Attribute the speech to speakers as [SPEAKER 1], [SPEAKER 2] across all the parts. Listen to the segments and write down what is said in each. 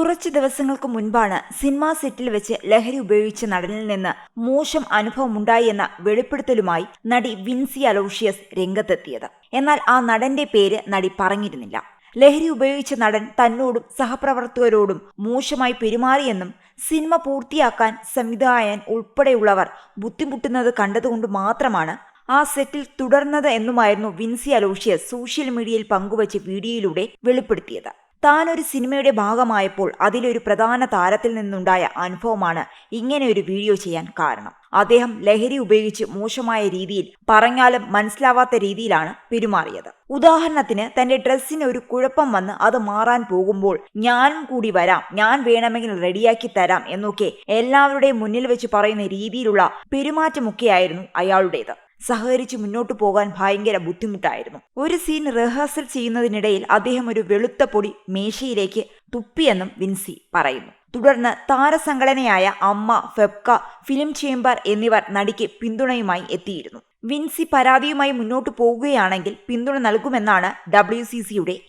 [SPEAKER 1] കുറച്ച് ദിവസങ്ങൾക്ക് മുൻപാണ് സിനിമാ സെറ്റിൽ വെച്ച് ലഹരി ഉപയോഗിച്ച നടനിൽ നിന്ന് മോശം അനുഭവമുണ്ടായി എന്ന വെളിപ്പെടുത്തലുമായി നടി വിൻസി അലോഷ്യസ് രംഗത്തെത്തിയത്. എന്നാൽ ആ നടന്റെ പേര് നടി പറഞ്ഞിരുന്നില്ല. ലഹരി ഉപയോഗിച്ച നടൻ തന്നോടും സഹപ്രവർത്തകരോടും മോശമായി പെരുമാറിയെന്നും സിനിമ പൂർത്തിയാക്കാൻ സംവിധായകൻ ഉൾപ്പെടെയുള്ളവർ ബുദ്ധിമുട്ടുന്നത് കണ്ടതുകൊണ്ട് മാത്രമാണ് ആ സെറ്റിൽ തുടർന്നത് എന്നുമായിരുന്നു വിൻസി അലോഷ്യസ് സോഷ്യൽ മീഡിയയിൽ പങ്കുവച്ച വീഡിയോയിലൂടെ വെളിപ്പെടുത്തിയത്. താൻ ഒരു സിനിമയുടെ ഭാഗമായപ്പോൾ അതിലൊരു പ്രധാന താരത്തിൽ നിന്നുണ്ടായ അനുഭവമാണ് ഇങ്ങനെ ഒരു വീഡിയോ ചെയ്യാൻ കാരണം. അദ്ദേഹം ലഹരി ഉപയോഗിച്ച് മോശമായ രീതിയിൽ പറഞ്ഞാലും മനസ്സിലാവാത്ത രീതിയിലാണ് പെരുമാറിയത്. ഉദാഹരണത്തിന് തന്റെ ഡ്രസ്സിന് ഒരു കുഴപ്പം വന്ന് അത് മാറാൻ പോകുമ്പോൾ ഞാനും കൂടി വരാം ഞാൻ വേണമെങ്കിൽ റെഡിയാക്കി തരാം എന്നൊക്കെ എല്ലാവരുടെയും മുന്നിൽ വെച്ച് പറയുന്ന രീതിയിലുള്ള പെരുമാറ്റമൊക്കെയായിരുന്നു അയാളുടേത്. സഹകരിച്ച് മുന്നോട്ടു പോകാൻ ഭയങ്കര ബുദ്ധിമുട്ടായിരുന്നു. ഒരു സീൻ റിഹേഴ്സൽ ചെയ്യുന്നതിനിടയിൽ അദ്ദേഹം ഒരു വെളുത്ത പൊടി മേശയിലേക്ക് തുപ്പിയെന്നും വിൻസി പറയുന്നു. തുടർന്ന് താരസംഘടനയായ അമ്മ ഫെബ്ക ഫിലിം ചേംബർ എന്നിവർ നടിക്ക് പിന്തുണയുമായി എത്തിയിരുന്നു. വിൻസി പരാതിയുമായി മുന്നോട്ടു പോവുകയാണെങ്കിൽ പിന്തുണ നൽകുമെന്നാണ് ഡബ്ല്യു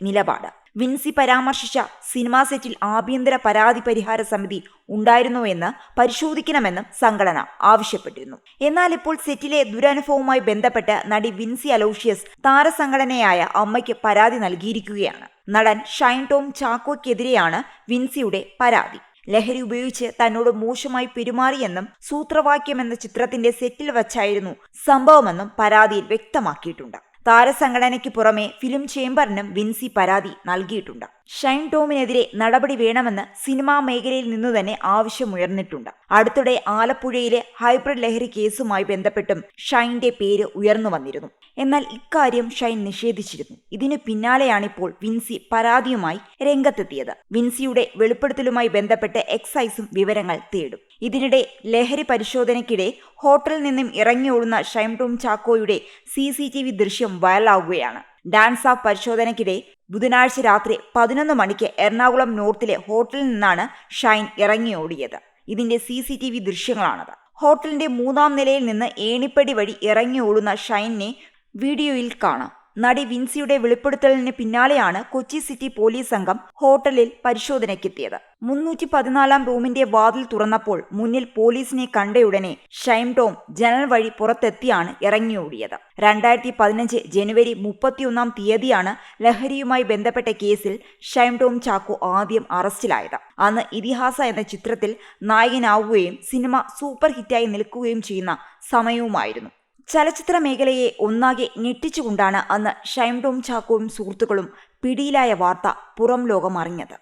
[SPEAKER 1] നിലപാട്. വിൻസി പരാമർശിച്ച സിനിമാ സെറ്റിൽ ആഭ്യന്തര പരാതി പരിഹാര സമിതി ഉണ്ടായിരുന്നുവെന്ന് പരിശോധിക്കണമെന്നും സംഘടന ആവശ്യപ്പെട്ടിരുന്നു. എന്നാൽ ഇപ്പോൾ സെറ്റിലെ ദുരനുഭവവുമായി ബന്ധപ്പെട്ട് നടി വിൻസി അലോഷ്യസ് താരസംഘടനയായ അമ്മയ്ക്ക് പരാതി നൽകിയിരിക്കുകയാണ്. നടൻ ഷൈൻ ടോം ചാക്കോയ്ക്കെതിരെയാണ് വിൻസിയുടെ പരാതി. ലഹരി ഉപയോഗിച്ച് തന്നോട് മോശമായി പെരുമാറിയെന്നും സൂത്രവാക്യം എന്ന ചിത്രത്തിന്റെ സെറ്റിൽ വച്ചായിരുന്നു സംഭവമെന്നും പരാതിയിൽ വ്യക്തമാക്കിയിട്ടുണ്ട്. താരസംഘടനയ്ക്ക് പുറമെ ഫിലിം ചേംബറിനും വിൻസി പരാതി നൽകിയിട്ടുണ്ട്. ഷൈൻ ടോമിനെതിരെ നടപടി വേണമെന്ന് സിനിമാ മേഖലയിൽ നിന്നു തന്നെ ആവശ്യമുയർന്നിട്ടുണ്ട്. അടുത്തിടെ ആലപ്പുഴയിലെ ഹൈബ്രിഡ് ലഹരി കേസുമായി ബന്ധപ്പെട്ടും ഷൈന്റെ പേര് ഉയർന്നു വന്നിരുന്നു. എന്നാൽ ഇക്കാര്യം ഷൈൻ നിഷേധിച്ചിരുന്നു. ഇതിനു പിന്നാലെയാണിപ്പോൾ വിൻസി പരാതിയുമായി രംഗത്തെത്തിയത്. വിൻസിയുടെ വെളിപ്പെടുത്തലുമായി ബന്ധപ്പെട്ട് എക്സൈസും വിവരങ്ങൾ തേടും. ഇതിനിടെ ലഹരി പരിശോധനയ്ക്കിടെ ഹോട്ടലിൽ നിന്നും ഇറങ്ങിയോടുന്ന ഓടുന്ന ടോം ചാക്കോയുടെ സി സി ടി വി ദൃശ്യം വൈറലാവുകയാണ്. ഡാൻസ് ഓഫ് പരിശോധനയ്ക്കിടെ ബുധനാഴ്ച രാത്രി പതിനൊന്ന് മണിക്ക് എറണാകുളം നോർത്തിലെ ഹോട്ടലിൽ നിന്നാണ് ഷൈൻ ഇറങ്ങിയോടിയത്. ഇതിന്റെ സി സി ടി വി ദൃശ്യങ്ങളാണത്. ഹോട്ടലിന്റെ മൂന്നാം നിലയിൽ നിന്ന് ഏണിപ്പടി വഴി ഇറങ്ങിയോടുന്ന ഷൈനെ വീഡിയോയിൽ കാണാം. നടി വിൻസിയുടെ വെളിപ്പെടുത്തലിന് പിന്നാലെയാണ് കൊച്ചി സിറ്റി പോലീസ് സംഘം ഹോട്ടലിൽ പരിശോധനയ്ക്കെത്തിയത്. മുന്നൂറ്റി പതിനാലാം റൂമിന്റെ വാതിൽ തുറന്നപ്പോൾ മുന്നിൽ പോലീസിനെ കണ്ടയുടനെ ഷൈം ടോം ജനൽ വഴി പുറത്തെത്തിയാണ് ഇറങ്ങിയോടിയത്. രണ്ടായിരത്തി പതിനഞ്ച് ജനുവരി മുപ്പത്തിയൊന്നാം തീയതിയാണ് ലഹരിയുമായി ബന്ധപ്പെട്ട കേസിൽ ഷൈം ടോം ചാക്കോ ആദ്യം അറസ്റ്റിലായത്. അന്ന് ഇതിഹാസ എന്ന ചിത്രത്തിൽ നായകനാവുകയും സിനിമ സൂപ്പർ ഹിറ്റായി നിൽക്കുകയും ചെയ്യുന്ന സമയവുമായിരുന്നു. ചലച്ചിത്ര മേഖലയെ ഒന്നാകെ ഞെട്ടിച്ചുകൊണ്ടാണ് അന്ന് ഷൈംഡോം ചാക്കോയും സുഹൃത്തുക്കളും പിടിയിലായ വാർത്ത പുറം ലോകം അറിഞ്ഞത്